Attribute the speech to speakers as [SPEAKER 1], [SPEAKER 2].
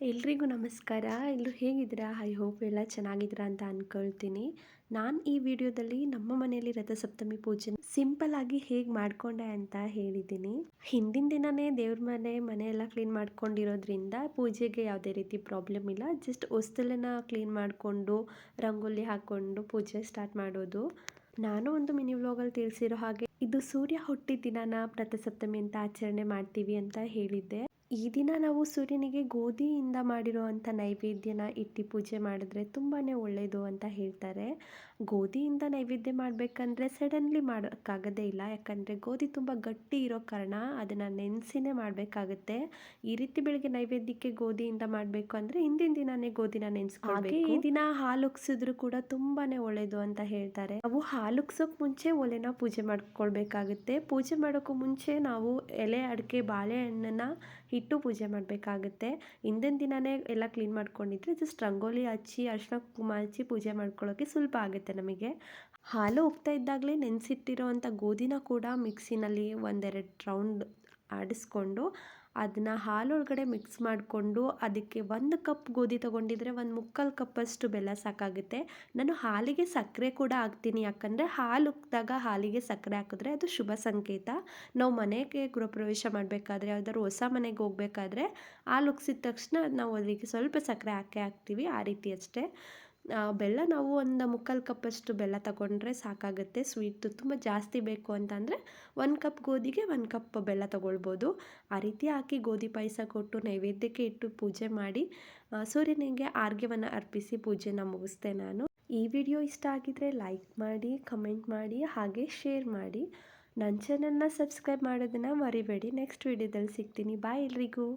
[SPEAKER 1] ಎಲ್ರಿಗೂ ನಮಸ್ಕಾರ. ಎಲ್ಲರೂ ಹೇಗಿದ್ದೀರಾ? ಐ ಹೋಪ್ ಎಲ್ಲ ಚೆನ್ನಾಗಿದ್ದೀರಾ ಅಂತ ಅಂದ್ಕೊಳ್ತೀನಿ ನಾನು ಈ ವಿಡಿಯೋದಲ್ಲಿ ನಮ್ಮ ಮನೆಯಲ್ಲಿ ರಥಸಪ್ತಮಿ ಪೂಜೆ ಸಿಂಪಲ್ ಆಗಿ ಹೇಗೆ ಮಾಡಿಕೊಂಡೆ ಅಂತ ಹೇಳಿದ್ದೀನಿ. ಹಿಂದಿನ ದಿನನೇ ದೇವ್ರ ಮನೆ ಮನೆಯೆಲ್ಲ ಕ್ಲೀನ್ ಮಾಡ್ಕೊಂಡಿರೋದ್ರಿಂದ ಪೂಜೆಗೆ ಯಾವುದೇ ರೀತಿ ಪ್ರಾಬ್ಲಮ್ ಇಲ್ಲ. ಜಸ್ಟ್ ಹೊಸ್ತಲನ್ನ ಕ್ಲೀನ್ ಮಾಡಿಕೊಂಡು, ರಂಗೋಲಿ ಹಾಕ್ಕೊಂಡು ಪೂಜೆ ಸ್ಟಾರ್ಟ್ ಮಾಡೋದು. ನಾನು ಒಂದು ಮಿನಿ ವ್ಲಾಗಲ್ಲಿ ತಿಳಿಸಿರೋ ಹಾಗೆ, ಇದು ಸೂರ್ಯ ಹುಟ್ಟಿದ ದಿನನ ರಥಸಪ್ತಮಿ ಅಂತ ಆಚರಣೆ ಮಾಡ್ತೀವಿ ಅಂತ ಹೇಳಿದ್ದೆ. ಈ ದಿನ ನಾವು ಸೂರ್ಯನಿಗೆ ಗೋಧಿಯಿಂದ ಮಾಡಿರುವಂಥ ನೈವೇದ್ಯನ ಇಟ್ಟು ಪೂಜೆ ಮಾಡಿದ್ರೆ ತುಂಬಾ ಒಳ್ಳೆಯದು ಅಂತ ಹೇಳ್ತಾರೆ. ಗೋಧಿಯಿಂದ ನೈವೇದ್ಯ ಮಾಡಬೇಕಂದ್ರೆ ಸಡನ್ಲಿ ಮಾಡೋಕ್ಕಾಗದೇ ಇಲ್ಲ. ಯಾಕಂದರೆ ಗೋಧಿ ತುಂಬ ಗಟ್ಟಿ ಇರೋ ಕಾರಣ ಅದನ್ನು ನೆನೆಸಿನೇ ಮಾಡಬೇಕಾಗುತ್ತೆ. ಈ ರೀತಿ ಬೆಳಗ್ಗೆ ನೈವೇದ್ಯಕ್ಕೆ ಗೋಧಿಯಿಂದ ಮಾಡಬೇಕು ಅಂದರೆ ಹಿಂದಿನ ದಿನನೇ ಗೋಧಿನ ನೆನೆಸ್ಕೊಳ್ಬೇಕು. ಈ ದಿನ ಹಾಲು ಉಗ್ಸಿದ್ರು ಕೂಡ ತುಂಬಾ ಒಳ್ಳೆಯದು ಅಂತ ಹೇಳ್ತಾರೆ. ನಾವು ಹಾಲು ಮುಂಚೆ ಒಲೆನ ಪೂಜೆ ಮಾಡ್ಕೊಳ್ಬೇಕಾಗುತ್ತೆ. ಪೂಜೆ ಮಾಡೋಕ್ಕೂ ಮುಂಚೆ ನಾವು ಎಲೆ, ಅಡಿಕೆ, ಬಾಳೆಹಣ್ಣನ್ನ ಇಟ್ಟು ಪೂಜೆ ಮಾಡಬೇಕಾಗುತ್ತೆ. ಹಿಂದಿನ ದಿನವೇ ಎಲ್ಲ ಕ್ಲೀನ್ ಮಾಡ್ಕೊಂಡಿದ್ರೆ ಜಸ್ಟ್ ರಂಗೋಲಿ ಹಚ್ಚಿ ಅರ್ಶಿನ ಕುಂಕುಮ ಹಚ್ಚಿ ಪೂಜೆ ಮಾಡ್ಕೊಳ್ಳೋಕ್ಕೆ ಸುಲಭ ಆಗುತ್ತೆ ನಮಗೆ. ಹಾಲು ಉಗ್ತಾ ಇದ್ದಾಗಲೇ ನೆನೆಸಿಟ್ಟಿರೋ ಅಂಥ ಗೋಧಿನ ಕೂಡ ಮಿಕ್ಸಿನಲ್ಲಿ ಒಂದೆರಡು ರೌಂಡ್ ಆಡಿಸ್ಕೊಂಡು ಅದನ್ನ ಹಾಲೊಳಗಡೆ ಮಿಕ್ಸ್ ಮಾಡಿಕೊಂಡು ಅದಕ್ಕೆ ಒಂದು ಕಪ್ ಗೋಧಿ ತೊಗೊಂಡಿದ್ರೆ ಒಂದು ಮುಕ್ಕಾಲು ಕಪ್ಪಷ್ಟು ಬೆಲ್ಲ ಸಾಕಾಗುತ್ತೆ. ನಾನು ಹಾಲಿಗೆ ಸಕ್ಕರೆ ಕೂಡ ಹಾಕ್ತೀನಿ, ಯಾಕಂದರೆ ಹಾಲು ಉಕ್ಕಿದಾಗ ಹಾಲಿಗೆ ಸಕ್ಕರೆ ಹಾಕಿದ್ರೆ ಅದು ಶುಭ ಸಂಕೇತ. ನಾವು ಮನೆಗೆ ಗೃಹಪ್ರವೇಶ ಮಾಡಬೇಕಾದ್ರೆ ಯಾವ್ದಾದ್ರು ಹೊಸ ಮನೆಗೆ ಹೋಗಬೇಕಾದ್ರೆ ಹಾಲು ಉಗ್ಸಿದ ತಕ್ಷಣ ನಾವು ಅದಕ್ಕೆ ಸ್ವಲ್ಪ ಸಕ್ಕರೆ ಹಾಕೇ ಹಾಕ್ತೀವಿ, ಆ ರೀತಿ ಅಷ್ಟೇ. ಬೆಲ್ಲ ನಾವು ಒಂದು ಮುಕ್ಕಾಲು ಕಪ್ಪಷ್ಟು ಬೆಲ್ಲ ತಗೊಂಡ್ರೆ ಸಾಕಾಗುತ್ತೆ. ಸ್ವೀಟು ತುಂಬ ಜಾಸ್ತಿ ಬೇಕು ಅಂತಂದರೆ ಒಂದು ಕಪ್ ಗೋಧಿಗೆ ಒಂದು ಕಪ್ ಬೆಲ್ಲ ತಗೊಳ್ಬೋದು. ಆ ರೀತಿ ಹಾಕಿ ಗೋಧಿ ಪಾಯಸ ಕೊಟ್ಟು ನೈವೇದ್ಯಕ್ಕೆ ಇಟ್ಟು ಪೂಜೆ ಮಾಡಿ ಸೂರ್ಯನಿಗೆ ಆರ್ಗ್ಯವನ್ನು ಅರ್ಪಿಸಿ ಪೂಜೆನ ಮುಗಿಸ್ದೆ ನಾನು. ಈ ವಿಡಿಯೋ ಇಷ್ಟ ಆಗಿದ್ರೆ ಲೈಕ್ ಮಾಡಿ ಕಮೆಂಟ್ ಮಾಡಿ, ಹಾಗೆ ಶೇರ್ ಮಾಡಿ. ನನ್ನ ಚಾನಲ್ನ ಸಬ್ಸ್ಕ್ರೈಬ್ ಮಾಡೋದನ್ನು ಮರಿಬೇಡಿ. ನೆಕ್ಸ್ಟ್ ವಿಡಿಯೋದಲ್ಲಿ ಸಿಗ್ತೀನಿ. ಬಾಯ್ ಎಲ್ರಿಗೂ.